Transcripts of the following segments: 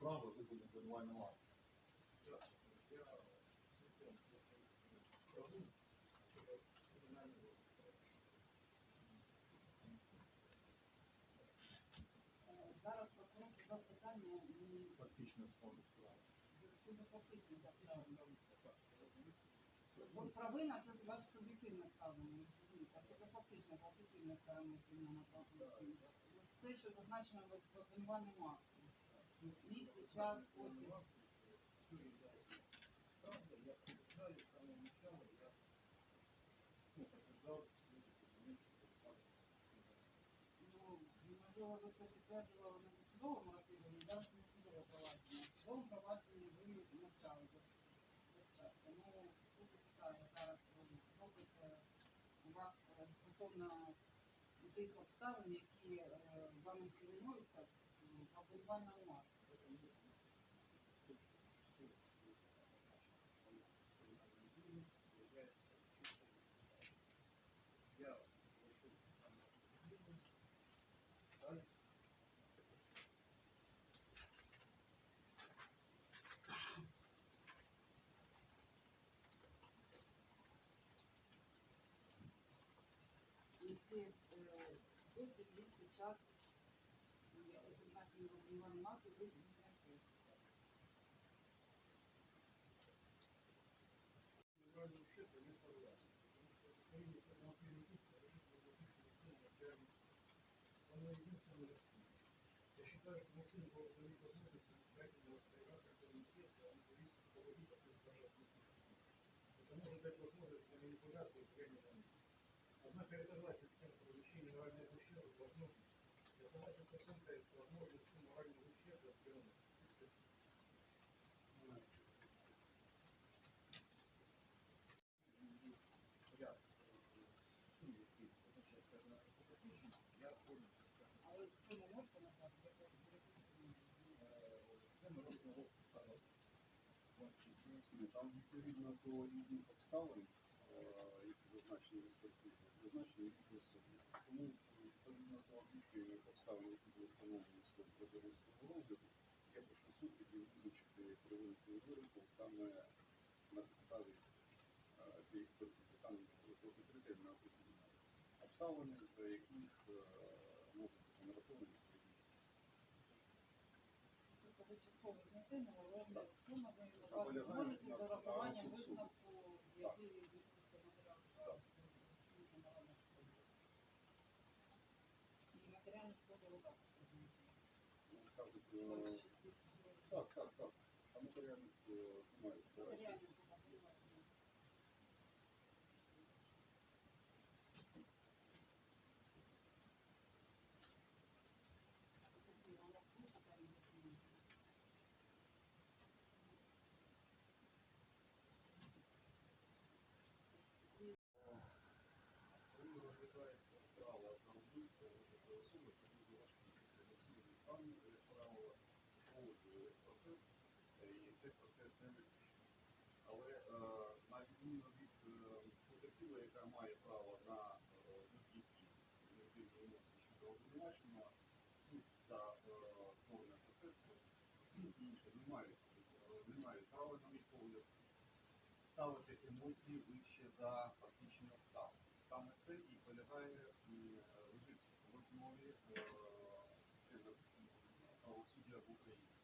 справи вибудемо обвинувального акту. Так, я цілком праву щодо кримінального Е, Зараз питання Фактично справи. щодо провина це ваше суб'єктивне ставлення, а щодо фактичних, об'єктивних сторон кримінального правопорушення. Все, що зазначено в обвинувальному акті. Місце, час, спосіб. Можливо, ви це підтверджували на судовому розслідуванні, зараз не судове. В судовому провадженні ви навчали весь час. Тому тут питаю зараз у вас стосовно тих обставин, які вами керуються в обвинувальному акті. иск лежит на записанном слове материальный Оно единственное расследование. Я считаю, что Максим должен иметь возможность самостоятельно распоряжаться своим интересом, а не зависит от того, как это даже относится. Это может дать возможность для манипуляции в реальном моменте. Однако я согласен с тем, что возмещение морального ущерба возможно. Я согласен с оценкой, что возможно сумма морального ущерба определенных ряд сумм, які означають певне автопотужність, я повністю скажу. Але суму можете назвати, я просто переписую. Це ми робимо встановлення. Ні, Там відповідно до різних обставин, е, які Зазначені в експертизі, зазначені різні суми. Тому відповідно до об'єктивних обставин, які були встановлені в ході прозорівського розгляду, я прошу суд тоді визначити превенцію вироку саме на підставі цієї експертизи. Там про закрите на. Обставини, за яких можуть бути нараховані частково знайдемо, але назвати можете на суду. висновку, який Так, так, так. А матеріальність має збирати. Матеріальну шкоду ви Коли розглядається справа за вбивство такої особи, це дуже важкий емоційний стан, як правило, супроводжує весь процес, е, і цей процес не виключений. Але е, на відміну від е, потерпілої, яка має право на е, будь-які негативні емоції щодо обвинуваченого, суд та е, процесу інше не мають, не права, на мій погляд, ставити емоції вище за фактичні обставини. Саме це і полягає лежить в основі правосуддя в Україні.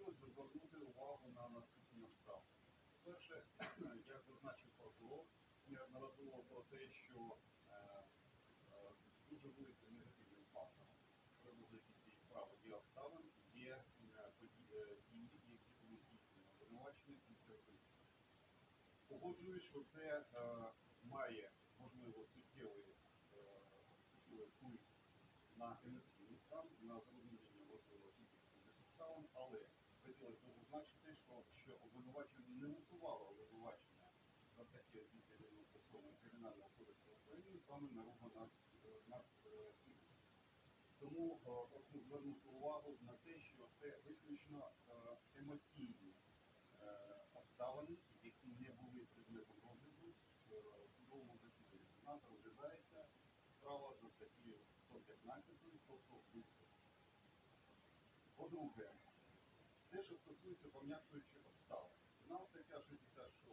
Хотілося б звернути увагу на наступні обставини. Перше, як зазначив прокурор, неодноразово про те, що е, е, дуже великим негативним фактором розгляді цієї справи є обставин, є е, дії, які були здійснені обвинувачені після вбивства. Погоджуюсь, що це має можливо суттєвий вплив на емоційний стан, на зрозуміння можливо суб'єктивних обставин, але хотілося зазначити, що, що обвинувачення не висувало обвинувачення за статтею 297 Кримінального кодексу України саме на над, над е. Тому е, прошу звернути увагу на те, що це виключно е, емоційні обставини, які не були предметом розгляду в судовому засіданні. У нас розглядається справа за статтею 115, тобто вбивство. По-друге, те, що стосується пом'якшуючих обставин. У нас стаття 66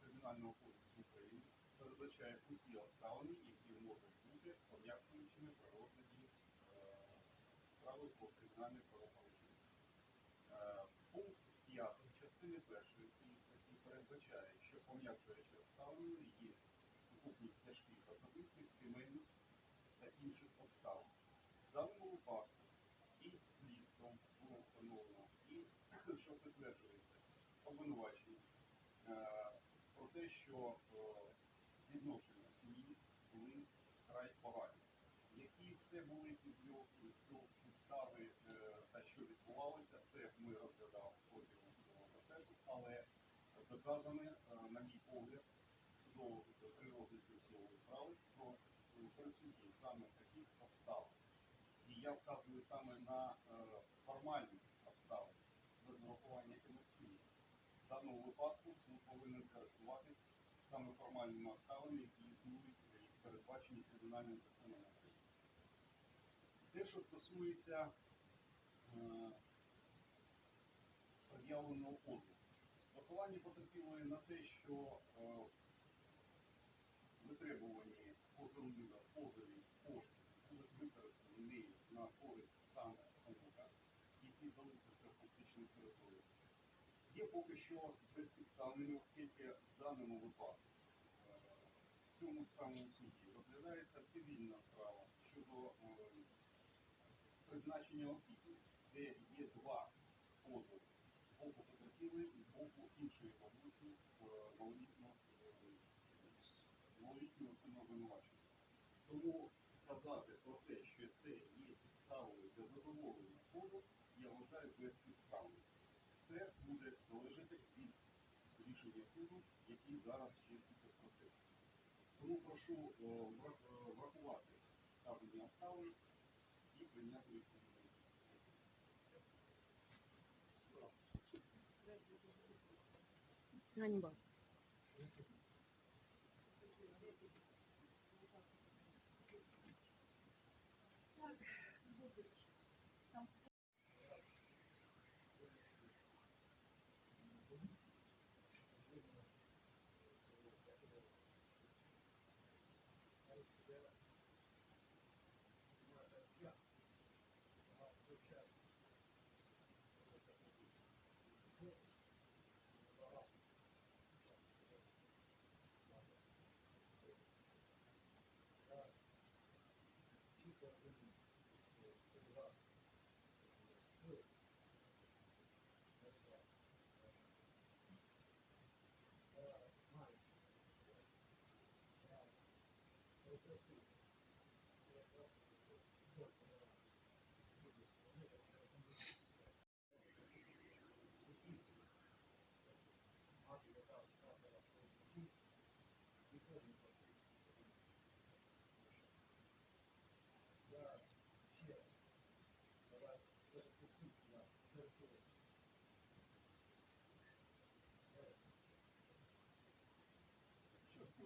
Кримінального кодексу України передбачає усі обставини, які можуть бути пом'якшуючими при розгляді е, справи про кримінальне правопорушення. Е, Пункт 5 частини першої цієї статті передбачає, що пом'якшуючі обставини є сукупність тяжких особистих, сімейних та інших обставин. В даному випадку і що підтверджується обвинувачення е, про те, що е, відношення в сім'ї були вкрай погані. Які це були підстави е, та що відбувалося, це ми розглядали протягом судового процесу, але доказане, на мій погляд, судового при розгляді судової справи про присутність саме таких обставин. І я вказую саме на е, В даному випадку суд повинен користуватись саме формальними обставинами, які існують і передбачені кримінальним законом України. Те, що стосується е, пред'явленого позову. Посилання потерпілої на те, що е, витребувані позовні позові кошти будуть використані на користь саме онука, які залишаться в фактичній середові, поки що безпідставними, оскільки в даному випадку е, в цьому самому суді розглядається цивільна справа щодо е, призначення опіки, де є два позови з боку потерпілої і з боку іншої бабусі е, малолітнього сина обвинувачення. Тому казати про те, що це є підставою для задоволення позов, я вважаю безпідставним. Це буде залежати від рішення суду, який зараз є в процесі. Тому прошу е, е, врахувати вказані обставини і прийняти відповідь. Ганьба. Come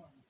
on.